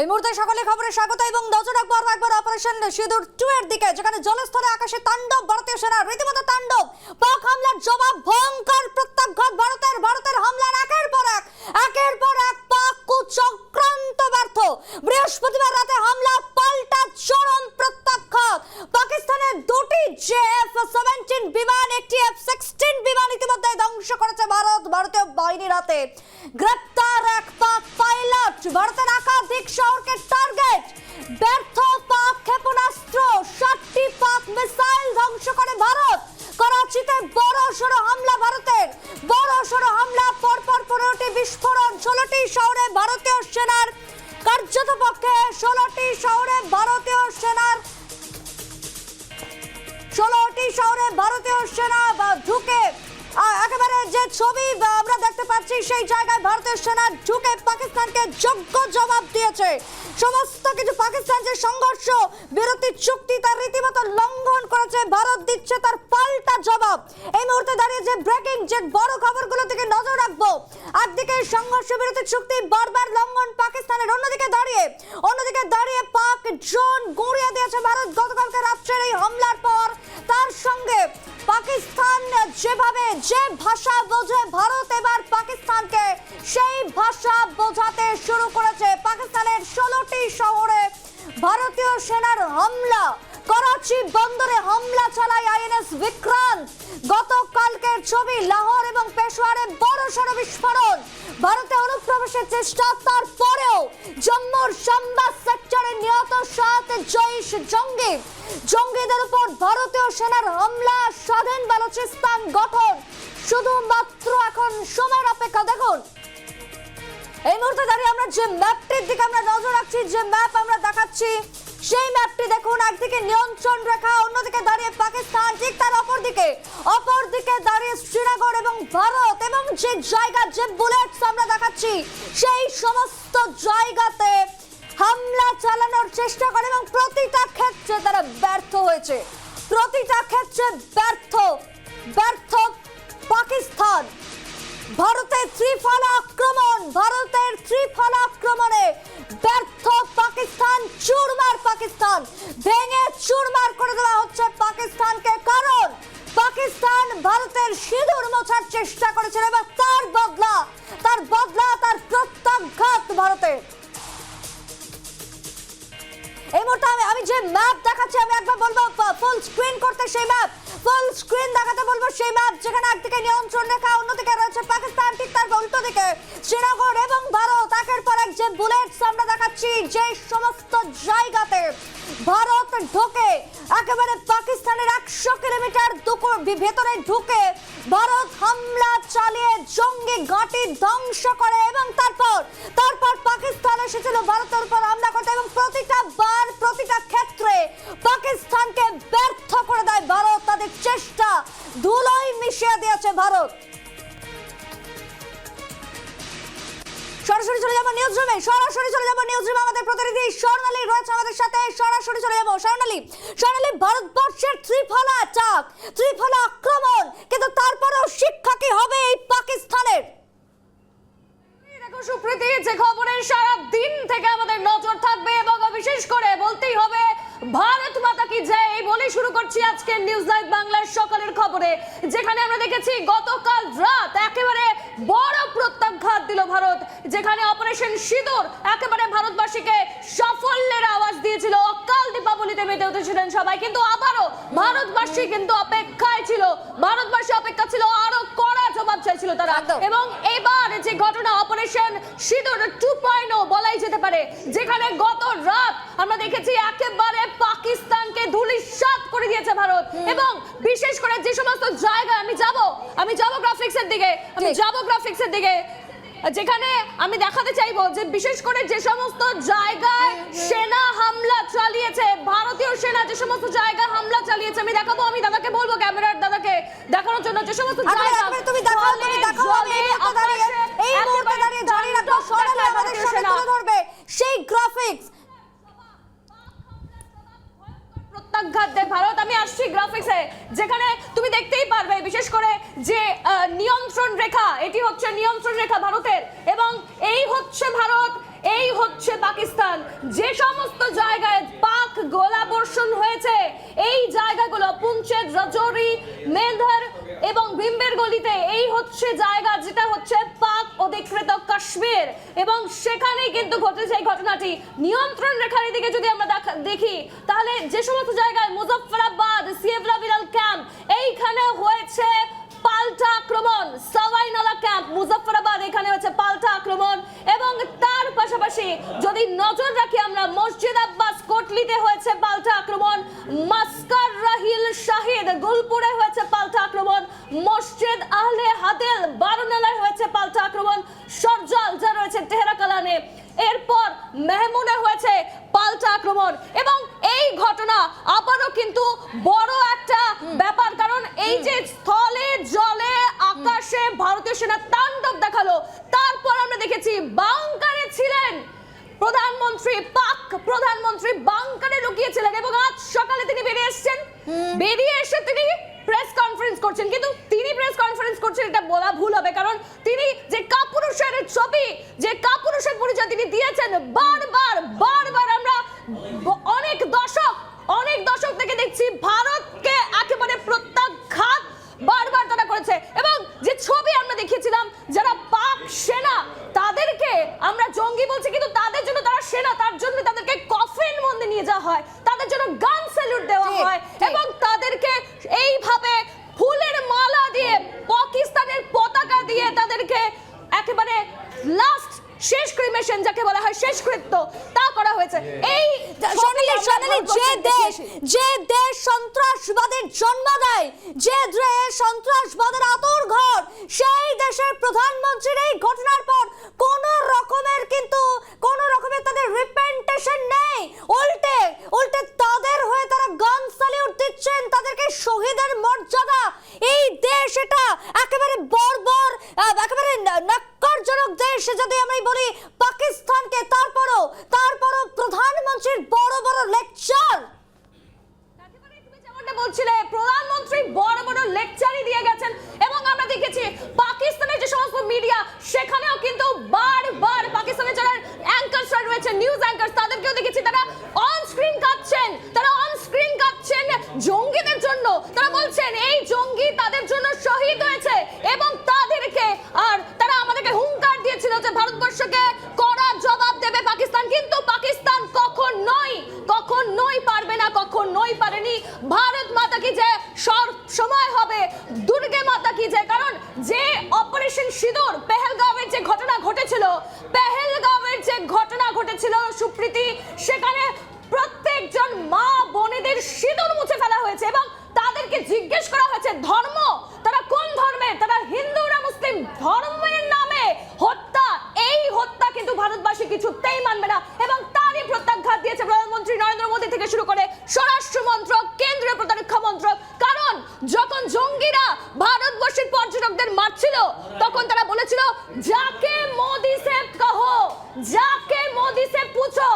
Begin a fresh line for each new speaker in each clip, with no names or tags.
এই মুহূর্তে সকলে খবরে স্বাগত এবং নজর রাখব আরও একবার অপারেশন সিঁদুর টু এর দিকে, যেখানে জলস্থলে আকাশে তাণ্ডব, ভারতীয় সেনা রীতিমতো তাণ্ডব। পাক হামলার জবাব ভয়ঙ্কর প্রত্যাঘাত, ভারতের ভারতের হামলার একের পর এক, একের পর এক পাক কুচক্রান্ত ব্যর্থ। বৃহস্পতিবার রাতে হামলা পাল্টা চরম পাকিস্তানের দুটি জেএফ সেভেন্টিন বিমান, একটি এফ সিক্সটিন বিমান ইতিমধ্যে ধ্বংস করেছে ভারত। ভারতীয় গ্রেপ্তার এক পাক পাইলট। ভারতের একাধিক শহরকে টার্গেট। ব্যর্থ পাক ক্ষেপণাস্ত্র ষাটটি পাক মিসাইল ধ্বংস করে ভারত। করাচিতে বড় সড়ো হামলা ভারতের। বড় সড়ো হামলা, পরপর পনেরোটি বিস্ফোরণ, ষোলোটি শহরে ভারতীয় সেনার কার্যত পক্ষে, ষোলোটি শহরে ভারতীয় সেনার ষোলোটি শহরে ভারতীয় সেনা ঢুকে একেবারে যে ছবি আমরা দেখতে পাচ্ছি সেই জায়গায় ভারতীয় সেনা ঢুকে পাকিস্তানকে যোগ্য জবাব দিয়েছে। সমস্ত কিছু পাকিস্তান যে সংঘর্ষ বিরতি চুক্তি তার রীতিমতো লঙ্ঘন করেছে। ভারত দিচ্ছে তার পাল্টা জবাব। এই মুহূর্তে দাঁড়িয়ে যে ব্রেকিং যে বড় খবরগুলো দিকে নজর রাখব। একদিকে সংঘর্ষ বিরতি চুক্তি, বারবার লঙ্ঘন পাকিস্তানের। অন্যদিকে দাঁড়িয়ে অন্যদিকে দাঁড়িয়ে পাক ড্রোন গুঁড়িয়ে দিয়েছে ভারত। গতকালকে রাত্রের এই হামলার পর তার সঙ্গে পাকিস্তান যেভাবে, যে ভাষা বোঝে, ভারত এবার পাকিস্তানকে সেই ভাষা বোঝাতে শুরু করেছে পাকিস্তানের ষোলোটি শহরে ভারতীয় সেনার হামলা। করাচি বন্দরে হামলা চালায় আইএনএস বিক্রান্ত। গতকালকের ছবি লাহোর এবং পেশোয়ারে বড় সড় বিস্ফোরণ। ভারতে অনুপ্রবেশের চেষ্টা, তারপরেও জম্মুর সাম্বা সেক্টরে নিহত সাত জৈশ জঙ্গি জঙ্গিদের উপর ভারতীয় সেনার হামলা, স্বাধীন বালুচিস্তান গঠন। শুধুমাত্র এখন সময়ের অপেক্ষা, দেখুন। এই মুহূর্তে দাঁড়িয়ে আমরা যে ম্যাপটির দিকে আমরা নজর রাখছি, যে ম্যাপ আমরা দেখাচ্ছি, সেই ম্যাপটি দেখুন, একদিকে নিয়ন্ত্রণ রেখা, অন্যদিকে দাঁড়িয়ে পাকিস্তান, ঠিক তার অপর দিকে অপর দিকে দাঁড়িয়ে শ্রীনগর এবং ভারত এবং যে জায়গা, যে বুলেটস আমরা দেখাচ্ছি, সেই সমস্ত জায়গাতে হামলা চালানোর চেষ্টা করে এবং প্রতিটা ক্ষেত্রে তারা ব্যর্থ হয়েছে। প্রতিটা ক্ষেত্রে ব্যর্থ ব্যর্থ পাকিস্তান। ভারতের ত্রিফলা আক্রমণ, ভারতের ত্রিফলা আক্রমণে ব্যর্থ পাকিস্তান, চুরমার পাকিস্তান। ভেঙে চুরমার করে দেওয়া হচ্ছে পাকিস্তানকে, কারণ পাকিস্তান ভারতের সিঁদুর মোছার চেষ্টা করেছিল এবার তার বদলা তার বদলা, তার প্রত্যাঘাত ভারতের এই মুহূর্তে আমি আমি যে ম্যাপ দেখাচ্ছি, আমি একবার বলব ফুল স্ক্রিন করতে সেই ম্যাপ ফুল স্ক্রিন দেখাতে বলব সেই ম্যাপ যেখানে একদিকে নিয়ন্ত্রণ রেখা, অন্যদিকে রয়েছে তার দিকে। শ্রীনগর এবং ভারত একের পর এক যে বুলেটস আমরা দেখাচ্ছি যে সমস্ত জায়গাতে ভারত ঢোকে, একেবারে পাকিস্তানের একশো কিলোমিটার দুপুর ভেতরে ঢুকে ভারত হামলা চালিয়ে জঙ্গি ঘাঁটি ধ্বংস করে এবং তারপর তারপর পাকিস্তান এসেছিল ভারতের উপর হামলা করতে এবং প্রতিটা বার, প্রতিটা ক্ষেত্রে পাকিস্তানকে ব্যর্থ করে দেয় ভারত। তাদের চেষ্টা ধুলোই মিশিয়ে দিয়েছে ভারত। সরাসরি চলে যাব নিউজ রুমে সরাসরি চলে যাব নিউজ রুমে আমাদের প্রতিনিধি স্বর্ণালী রয়েছে আমাদের সাথে। সরাসরি চলে যাব। স্বর্ণালী স্বর্ণালী, ভারতবর্ষের ত্রিফলা চাক, ত্রিফলা আক্রমণ, কিন্তু তারপরেও শিক্ষা কি হবে এই পাকিস্তানের?
সুপ্রীতি, যে খবরের সারা দিন থেকে আমাদের নজর থাকবে এবং বিশেষ করে বলতেই হবে, ভারত মাতা কি জয়? এই বলে শুরু করছি আজকে নিউজ লাইভ বাংলার সকালের খবরে, যেখানে আমরা দেখেছি গতকাল রাত একেবারে বড় প্রত্যাঘাত দিল ভারত। যেখানে অপারেশন সিঁদুর একেবারে ভারতবাসীকে সাফল্যের আওয়াজ দিয়েছিল। অকাল দীপাবলিতে মেতে উঠেছিলেন সবাই। কিন্তু আবারও ভারতবাসী কিন্তু অপেক্ষায় ছিল। ভারতবাসী অপেক্ষা ছিল আরও কড়া জবাব চাইছিল তারা। এবং এবার যে ঘটনা অপারেশন সিঁদুর টু পয়েন্ট বলাই যেতে পারে যেখানে গত রাত আমরা দেখেছি একেবারে পাকিস্তানকে ধুলিসাৎ করে দিয়েছে ভারত। এবং বিশেষ করে যে সমস্ত জায়গায় আমি যাব আমি যাব গ্রাফিক্সের দিকে আমি। যাব গ্রাফিক্সের দিকে যেখানে আমি দেখাতে চাইব যে বিশেষ করে যে সমস্ত জায়গায় সেনা হামলা চালিয়েছে ভারতীয় সেনা যে সমস্ত জায়গা হামলা চালিয়েছে আমি দেখাবো আমি দাদাকে বলব ক্যামেরার দাদাকে দেখানোর জন্য যে সমস্ত জায়গা
তুমি দেখাও তুমি দেখাও আমি এই মুহূর্তে দাঁড়িয়ে জানি রাখো
তাণ্ডব
আমাদের
ভারতীয়
সামনে
সেনা।
তুলে ধরবে সেই গ্রাফিক্স
প্রত্যাঘাত ভারত, আমি আসছি গ্রাফিক্সে যেখানে তুমি দেখতেই পারবে, বিশেষ করে যে নিয়ন্ত্রণ রেখা, এটি হচ্ছে নিয়ন্ত্রণ রেখা ভারতের। এবং এই হচ্ছে ভারত, এই হচ্ছে পাকিস্তান। যে সমস্ত জায়গায় পাক গোলা বর্ষণ হয়েছে। এই জায়গাগুলো পুঞ্চের রাজৌরি মেধর এবং ভিম্বের গলিতে। এই হচ্ছে জায়গা যেটা হচ্ছে পাক অধিকৃত কাশ্মীর। এবং সেখানেই কিন্তু ঘটেছে এই ঘটনাটি। নিয়ন্ত্রণ রেখার দিকে যদি আমরা দেখা- তাহলে যে সমস্ত জায়গায় মুজফফরাবাদ সিয়েভলা বিরাল ক্যাম্প, এইখানে হয়েছে পাল্টা আক্রমণ। সাওয়াইনালা ক্যাম্প, মুজফফরাবাদ, এখানে হচ্ছে পাল্টা আক্রমণ। এবং তার পাশাপাশি যদি নজর রাখি আমরা, মসজিদ আব্বাস কোটলিতে হয়েছে পাল্টা আক্রমণ। মাস্কার রাহিল শাহিদ গুলপুরে হয়েছে পাল্টা আক্রমণ। মসজিদ আহলে হাদিল বারনালায় হয়েছে পাল্টা আক্রমণ। সরজাল যা রয়েছে তেহরা কালানে। এরপর মেহমুনে হয়েছে পাল্টা আক্রমণ। এবং এই ঘটনা আবারও কিন্তু বড় একটা ব্যাপার, কারণ এই যে স্থলে জলে আকাশে ভারতীয় সেনা তাণ্ডব দেখাল, তারপর আমরা দেখেছি বাংকারে ছিলেন প্রধানমন্ত্রী পাক প্রধানমন্ত্রী বাংকারে লুকিয়েছিলেন এবং আজ সকালে তিনি বেরিয়ে এসেছেন। বেরিয়ে এসে তিনি প্রেস কনফারেন্স করছেন। কিন্তু তিনি প্রেস কনফারেন্স করছেন এটা বলা ভুল হবে। কারণ তিনি যে কাপুরুষের ছবি যে কাপুরুষের পরিচয় তিনি দিয়েছেন বারবার বারবার আমরা ব- অনেক দশক অনেক দশক থেকে দেখছি ভারতকে একেবারে প্রত্যাঘাত বারবার তারা করেছে এবং যে ছবি আমরা দেখিয়েছিলাম যারা পাক সেনা তাদেরকে আমরা জঙ্গি বলছি কিন্তু তাদের জন্য তারা সেনা তার জন্য তাদেরকে কফিন মধ্যে নিয়ে যাওয়া হয় তাদের জন্য গান স্যালুট দেওয়া
ঠিক,
হয়
ঠিক।
এবং তাদেরকে এইভাবে ফুলের মালা দিয়ে পাকিস্তানের পতাকা দিয়ে তাদেরকে একেবারে লাস্ট শেষ ক্রিমেশন যাকে বলা হয় শেষকৃত্য তা করা হয়েছে এই
সোনালি
ছবি আমরা
সোনালি যে
ভারতবর্ষে
দেশ
দেখিয়েছি।
যে দেশ সন্ত্রাসবাদের জন্ম দেয়, যে দেশ সন্ত্রাসবাদের আতর ঘর, সেই দেশের প্রধানমন্ত্রীর এই ঘটনার পর কোন রকমের কিন্তু, কোন রকমের তাদের রিপেন্টেশন নেই। উল্টে উল্টে তাদের হয়ে তারা গান স্যালিউট দিচ্ছেন তাদেরকে শহীদের মর্যাদা। এই দেশ এটা একেবারে বর্বর একেবারে নক্কারজনক দেশ যদি আমি বলি পাকিস্তানকে। তারপরও তারপরও প্রধানমন্ত্রীর বড় বড় লেকচার
একেবারে তুমি যেমনটা বলছিলে প্রধানমন্ত্রী বড় বড় লেকচারই দিয়ে গেছেন। এবং আমরা দেখেছি পাকিস্তানের যে সমস্ত মিডিয়া সেখানেও কিন্তু বারবার পাকিস্তানের যারা অ্যাঙ্কার্সরা রয়েছে নিউজ অ্যাঙ্কার্স তাদেরকেও দেখেছি তারা অন স্ক্রিন কাঁদছেন। তারা অন স্ক্রিন কাঁদছেন জঙ্গিদের জন্য। তারা বলছেন, এই জঙ্গি তাদের জন্য শহীদ হয়েছে এবং তাদেরকে আর তারা আমাদেরকে হুঙ্কার দিয়েছিল যে ভারতবর্ষকে কড়া জবাব দেবে পাকিস্তান কিন্তু পাকিস্তান কখন নয় কখন নই নই পারেনি। ভারত মাতা কি যে সব সময় হবে। দুর্গে মাতা কি যে, কারণ যে অপারেশন সিঁদুর, পেহেলগাঁওয়ের যে ঘটনা ঘটেছিল, পেহেলগাঁওয়ের যে ঘটনা ঘটেছিল সুপ্রীতি সেখানে প্রত্যেকজন মা বোনেদের সিঁদুর মুছে ফেলা হয়েছে এবং তাদেরকে জিজ্ঞেস করা হয়েছে ধর্ম তারা কোন ধর্মের তারা হিন্দু না মুসলিম ধর্মের নামে হত্যা এই হত্যা কিন্তু ভারতবাসী কিছুতেই মানবে না এবং তারই প্রত্যাঘাত দিয়েছে প্রধানমন্ত্রী নরেন্দ্র মোদী থেকে শুরু করে স্বরাষ্ট্র মন্ত্রক কেন্দ্রীয় প্রতিরক্ষা মন্ত্রক কারণ যখন জঙ্গিরা ভারতবর্ষের পর্যটকদের মারছিল তখন তারা বলেছিল যাকে মোদি সে কহো যাকে মোদি সে পুছো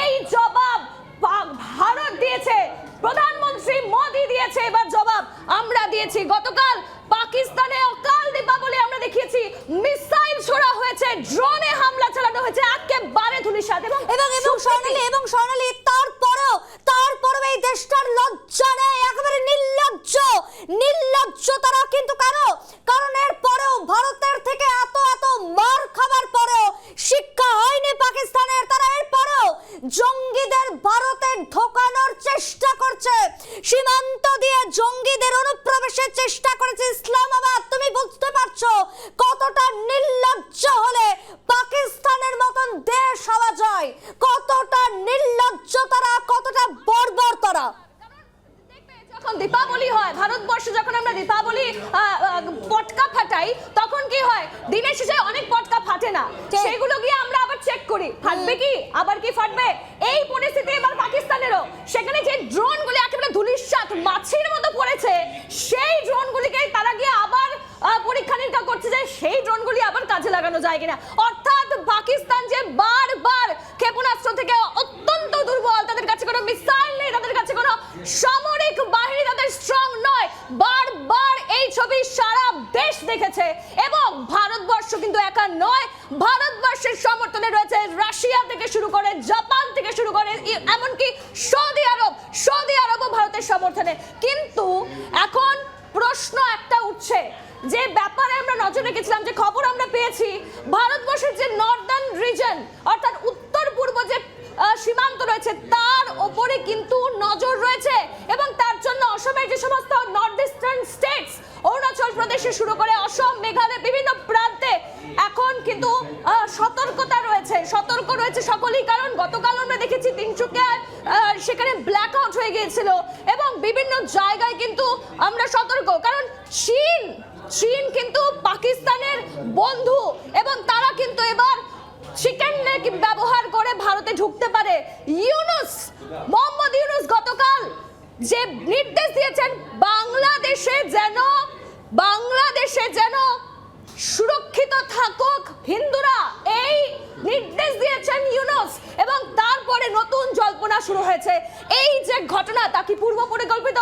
এই জবাব পা- ভারত দিয়েছে প্রধানমন্ত্রী মোদি দিয়েছে এবার জবাব আমরা দিয়েছি গতকাল পাকিস্তানে অকাল দীপাবলি আমরা দেখিয়েছি মিসাইল ছোড়া হয়েছে ড্রোনে হামলা চালানো হয়েছে একেবারে ধুলিসাৎ এবং
এবং এবং
সুপ্রীতি-
স্বর্ণালী এবং স্বর্ণালী তারপরেও তারপরেও এই দেশটার লজ্জা নেই একেবারে নির্লজ্জ নির্লজ্জ তারা কিন্তু কেন কারণ এর পরেও ভারতের থেকে এত এত মার খাবার পরেও শিক্ষা হয়নি পাকিস্তানের তারা এর পরেও জঙ্গিদের ভারতে ঢোকানোর চেষ্টা করছে সীমান্ত দিয়ে জঙ্গিদের অনুপ্রবেশের চেষ্টা করেছে ইসলামাবাদ তুমি বুঝতে পারছ কতটা নির্লজ্জ হলে পাকিস্তানের মতন দেশ হওয়া যায় কতটা নির্লজ্জ তারা কতটা বর্বর তারা।
যখন দীপাবলি হয় ভারতবর্ষে যখন আমরা দীপাবলি পটকা ফাটাই তখন কি হয়? দিনের শেষে অনেক পটকা ফাটে না। সেগুলো গিয়ে আমরা আবার চেক করি। ফাটবে কি? আবার কি ফাটবে? এই পরিস্থিতি এবার পাকিস্তানেরও। সেখানে যে ড্রোনগুলি একেবারে ধুলিস্বাত মাছির মতো পড়েছে সেই ড্রোনগুলিকে তারা গিয়ে আবার পরীক্ষা নিরীক্ষা করছে যে সেই ড্রোনগুলি আবার কাজে লাগানো যায় কিনা। অর্থাৎ পাকিস্তান যে বারবার প্রদেশে শুরু করে অসম, মেঘালয়, বিভিন্ন প্রান্তে। এখন কিন্তু সতর্কতা রয়েছে। সতর্ক রয়েছে সকলেই, কারণ গতকাল আমরা দেখেছি তিনচুকিয়ায় সেখানে ব্ল্যাক আউট হয়ে গিয়েছিল এবং বিভিন্ন জায়গায় কিন্তু আমরা সতর্ক। কারণ চীন চীন কিন্তু পাকিস্তানের বন্ধু এবং তারা কিন্তু এবার চিকেন নেক ব্যবহার করে ভারতে ঢুকতে পারে। ইউনুস, মোহাম্মদ ইউনুস গতকাল যে নির্দেশ দিয়েছেন, বাংলাদেশে যেন বাংলাদেশে যেন সুরক্ষিত থাকুক হিন্দুরা। এই নির্দেশ দিয়েছেন ইউনুস এবং তারপরে নতুন জল্পনা শুরু হয়েছে। এই যে ঘটনা তা কি পূর্ব পরিকল্পিত?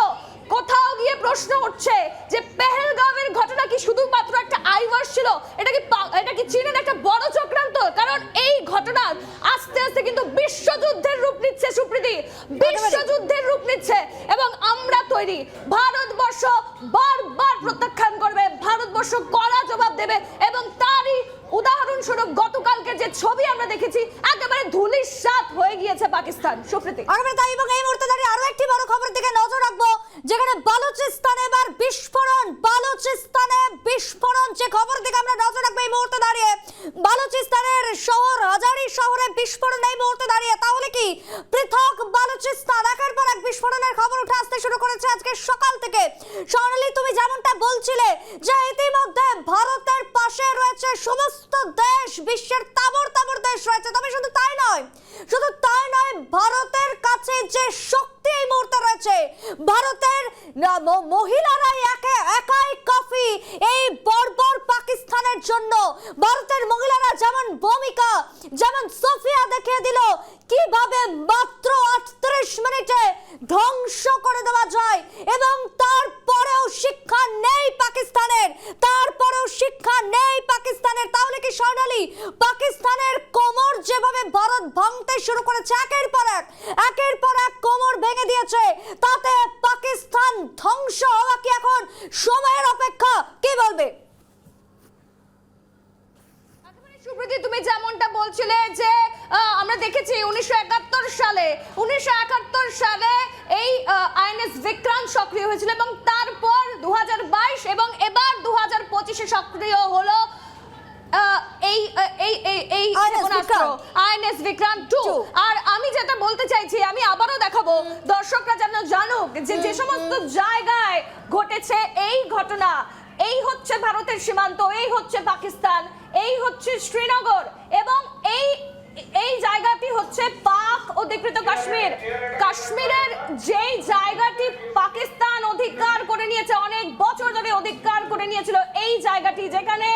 কোথাও গিয়ে প্রশ্ন উঠছে যে পেহেলগাঁওয়ের ঘটনা কি শুধুমাত্র একটা আইওয়াস ছিল? এটা কি এটা কি চীনের একটা বড় চক্রান্ত? কারণ এই ঘটনা আস্তে আস্তে কিন্তু বিশ্বযুদ্ধের রূপ নিচ্ছে সুপ্রীতি। বিশ্বযুদ্ধের রূপ নিচ্ছে এবং আমরা তৈরি। ভারতবর্ষ বারবার প্রত্যাখ্যান ভারতবর্ষ কড়া জবাব দেবে এবং তারই উদাহরণস্বরূপ গতকালকে যে ছবি আমরা দেখেছি, একেবারে ধুলির সাত হয়ে গিয়েছে পাকিস্তান। সুপ্রীতি।
আমরা তাই এবং এই মুহূর্তে দাঁড়িয়ে আরও একটি বড় খবর দিকে নজর রাখব, যেখানে বালুচিস্তানে এবার বিস্ফোরণ, বালুচিস্তানে বিস্ফোরণ যে খবর দিকে আমরা নজর রাখব এই মুহূর্তে দাঁড়িয়ে বালুচিস্তানের শহর, হাজারি শহরে বিস্ফোরণ এই মুহূর্তে দাঁড়িয়ে। তাহলে কি পৃথক বালুচিস্তান একের পর এক বিস্ফোরণের খবর উঠে আসতে শুরু করেছে আজকে সকাল থেকে। স্বর্ণালী তুমি যেমনটা বলছিলে যে ইতিমধ্যে ভারতের পাশে রয়েছে সমস্ত দেশ, বিশ্বের তাবর তাবর দেশ রয়েছে। তবে শুধু তাই নয়, শুধু তাই নয়, ভারতের কাছে যে শক্তি এই মুহূর্তে রয়েছে, ভারতের মহিলারাই একে একাই কাফি এই বর্বর পাকিস্তানের জন্য। ভারতের মহিলারা যেমন ভূমিকা যেমন সোফিয়া দেখিয়ে দিল, কীভাবে মাত্র আটত্রিশ মিনিটে ধ্বংস করে দেওয়া যায় এবং তারপরেও শিক্ষা নেই পাকিস্তানের, তারপরেও শিক্ষা নেই পাকিস্তানের। তাহলে কি স্বর্ণালী, পাকিস্তানের কোমর যেভাবে ভারত ভাঙতে শুরু করেছে, একের পর এক, একের পর এক কোমর ভেঙে দিয়েছে, তাতে পাকিস্তান ধ্বংস হওয়া কি এখন সময়ের অপেক্ষা? কি বলবে
একেবারে সুপ্রীতি তুমি যেমনটা বলছিলে যে আমরা দেখেছি উনিশশো একাত্তর সালে উনিশশো একাত্তর সালে এই আইএনএস বিক্রান্ত সক্রিয় হয়েছিল এবং তারপর দু হাজার বাইশ এবং এবার দু হাজার পঁচিশে সক্রিয় হলো এই এই এই। আইএনএস বিক্রান্ত টু আর আমি যেটা বলতে চাইছি আমি আবারও দেখাবো দর্শকরা যেন জানুক যে যে সমস্ত জায়গায় ঘটেছে এই ঘটনা এই হচ্ছে ভারতের সীমান্ত এই হচ্ছে পাকিস্তান এই হচ্ছে শ্রীনগর এবং এই এই জায়গাটি হচ্ছে পাক অধিকৃত কাশ্মীর। কাশ্মীরের যেই জায়গাটি পাকিস্তান অধিকার করে নিয়েছে, অনেক বছর ধরে অধিকার করে নিয়েছিল, এই জায়গাটি যেখানে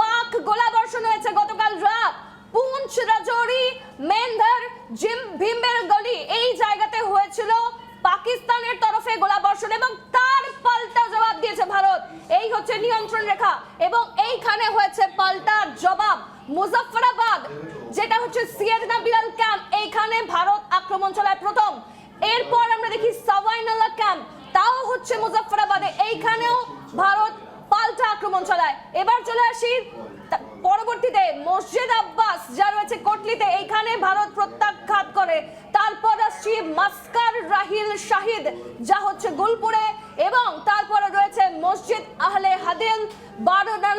পাক গোলাবর্ষণ হয়েছে গতকাল রাত। পুঞ্চ রাজৌরি, মেন্ধর, জিম ভীমবের গলি, এই জায়গাতে হয়েছিল পাকিস্তানের তরফে গোলাবর্ষণ এবং তার পাল্টা জবাব দিয়েছে ভারত। এই হচ্ছে নিয়ন্ত্রণ রেখা এবং এইখানে হয়েছে পাল্টা জবাব। মুজফফরাবাদ যেটা হচ্ছে সিয়ারনা বিলাল ক্যাম্প। এইখানে ভারত আক্রমণ চালায় প্রথম। এরপর আমরা দেখি সাওয়াইনালা ক্যাম্প। তাও হচ্ছে মুজফফরাবাদে এইখানেও ভারত পাল্টা আক্রমণ চালায়। এবার চলে আসি পরবর্তীতে মসজিদ আব্বাস, যা রয়েছে কোটলিতে। এইখানে ভারত প্রত্যাঘাত করে। তারপর আসছি মাস্কার রাহিল শাহিদ, যা হচ্ছে গুলপুরে। এবং তারপরে রয়েছে মসজিদ আহলে হাদিল বারোনালাতে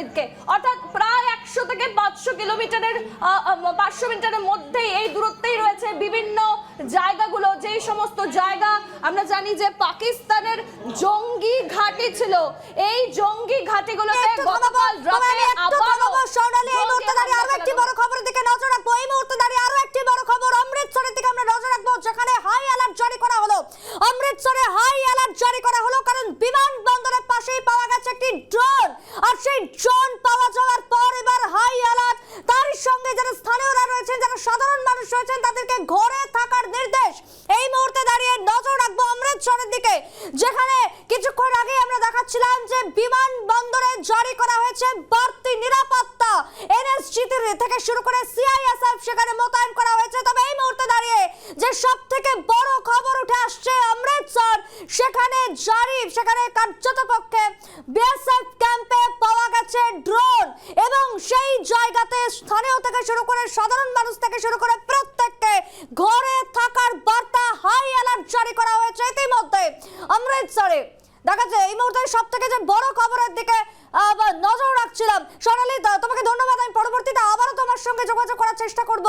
এই অর্থাৎ প্রায় একশো থেকে পাঁচশো কিলোমিটারের পাঁচশো মিটারের মধ্যেই এই দূরত্বেই রয়েছে বিভিন্ন জায়গাগুলো। যেই সমস্ত জায়গা আমরা জানি যে পাকিস্তানের জঙ্গি ঘাঁটি ছিল এই জঙ্গি ঘাঁটিগুলোতে গতকাল রাতে আবারও
থামাবো, এই মুহূর্তে দাঁড়িয়ে
আরও
একটি বড় খবরের দিকে নজর রাখব। এই মুহূর্তে দাঁড়িয়ে আরও একটি বড় খবর অমৃতসরের দিকে আমরা নজর রাখব যেখানে হাই অ্যালার্ট জারি করা হলো। অমৃতসরে হাই অ্যালার্ট জারি করা হলো কারণ বিমানবন্দরের পাশেই পাওয়া গেছে একটি ড্রোন আর সেই ড্রোন পাওয়া যাওয়ার পর এবার হাই অ্যালার্ট তার সঙ্গে যারা স্থানীয়রা রয়েছেন, যারা সাধারণ মানুষ রয়েছেন, তাদেরকে ঘরে থাকার নির্দেশ। এই মুহূর্তে দাঁড়িয়ে নজর রাখব অমৃতসরের দিকে, যেখানে কিছুক্ষণ আগে আমরা দেখাচ্ছিলাম যে বিমান বন্দরে জারি করা হয়েছে বাড়তি নিরাপত্তা। এনএসজি থেকে শুরু করে সিআইএসএফ সেখানে মোতায়েন করা হয়েছে। তবে এই মুহূর্তে দাঁড়িয়ে যে সব থেকে বড় খবর উঠে আসছে, আমরা সেখানে জারি সেখানে কার্যত পক্ষে বিএসএফ ক্যাম্পে পাওয়া গেছে ড্রোন এবং সেই জায়গাতে স্থানীয় থেকে শুরু করে সাধারণ মানুষ থেকে শুরু করে প্রত্যেককে ঘরে থাকার বার্তা হাই অ্যালার্ট জারি করা হয়েছে ইতিমধ্যে। অমৃতসরে দেখা যায় এই মুহূর্তে সব থেকে যে বড় খবরের দিকে নজর রাখছিলাম, সোনালি তোমাকে ধন্যবাদ, আমি পরবর্তীতে আবারও তোমার সঙ্গে যোগাযোগ করার চেষ্টা করব।